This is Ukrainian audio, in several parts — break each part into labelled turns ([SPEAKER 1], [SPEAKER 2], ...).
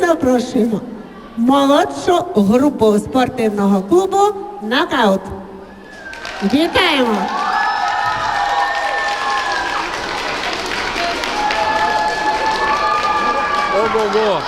[SPEAKER 1] запрошуємо молодшу групу спортивного клубу Нокаут. Вітаємо!
[SPEAKER 2] Ого-го!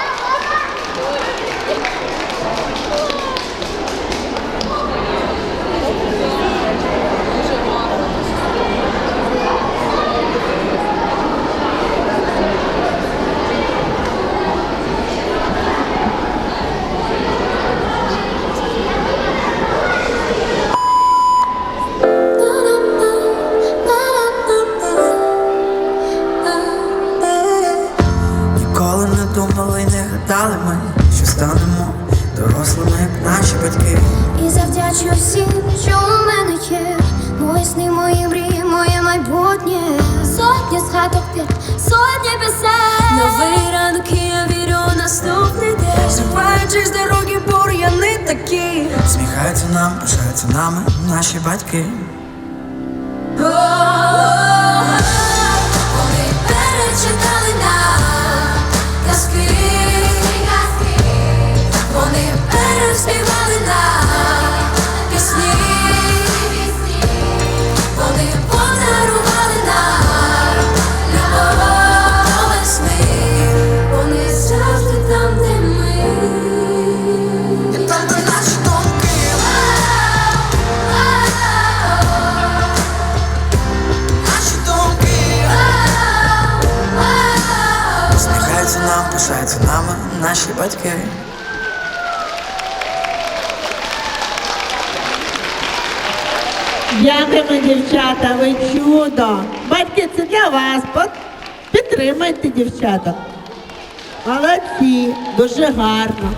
[SPEAKER 3] Думали, не гадали ми, що станемо дорослими, як наші батьки.
[SPEAKER 4] І завдячу всім, що у мене є. Мої сни, мої мрії, моє майбутнє. Сотні згадок під сотні пісень. Новий ранок, і я вірю у наступний день.
[SPEAKER 3] Ступаючи з дороги, бур'яни такі. Сміхаються нам, пишаються нами наші батьки.
[SPEAKER 4] Вони
[SPEAKER 3] Сміхаються нам, пишаються нами наші батьки.
[SPEAKER 1] Дякуємо, дівчата, ви чудо! Батьки, це для вас. Підтримайте дівчата. Молодці, дуже гарно.